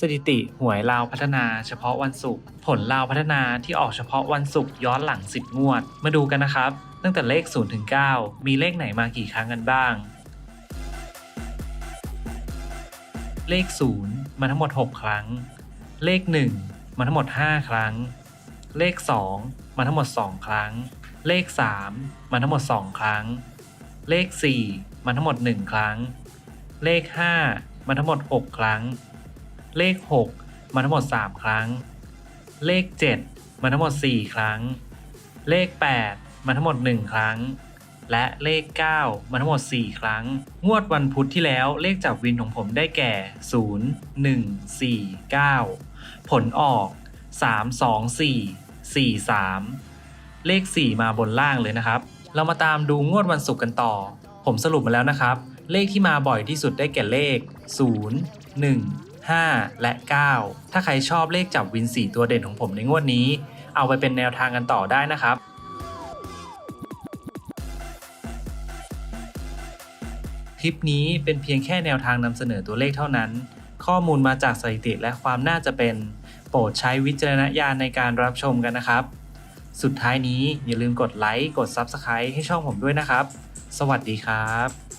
สถิติหวยลาวพัฒนาเฉพาะวันศุกร์ผลลาวพัฒนาที่ออกเฉพาะวันศุกร์ย้อนหลัง 10 งวด มาดูกันนะครับ ตั้งแต่เลข0ถึง9มีเลขไหนมากี่ครั้งกันบ้าง เลข 0 มาทั้งหมด 6 ครั้ง เลข 1 มาทั้งหมด 5 ครั้ง เลข 2 มาทั้งหมด 2 ครั้ง เลข 3 มาทั้งหมด 2 ครั้ง เลข 4 มาทั้งหมด 1 ครั้ง เลข 5 มาทั้งหมด 6 ครั้ง เลข 6 มาทั้งหมด 3 ครั้ง เลข 7 มาทั้งหมด 4 ครั้ง เลข 8 มาทั้งหมด 1 ครั้ง และเลข 9 มาทั้งหมด 4 ครั้ง งวดวันพุธที่แล้วเลขจับวินของผมได้แก่ 0 1 4 9 ผลออก 3 2 4 4 3 เลข 4 มาบนล่างเลยนะครับ เรามาตามดูงวดวันศุกร์กันต่อ ผมสรุปมาแล้วนะครับ เลขที่มาบ่อยที่สุดได้แก่เลข 0 1 5 และ 9 ถ้าใครชอบเลขจับวิน 4 ตัวเด่นของผมในงวดนี้ เอาไปเป็นแนวทางกันต่อได้นะครับคลิปนี้เป็นเพียงแค่แนวทางนำเสนอตัวเลขเท่านั้น ข้อมูลมาจากสถิติและความน่าจะเป็น โปรดใช้วิจารณญาณในการรับชมกันนะครับ สุดท้ายนี้อย่าลืมกดไลค์กด Subscribe ให้ช่องผมด้วยนะครับ สวัสดีครับ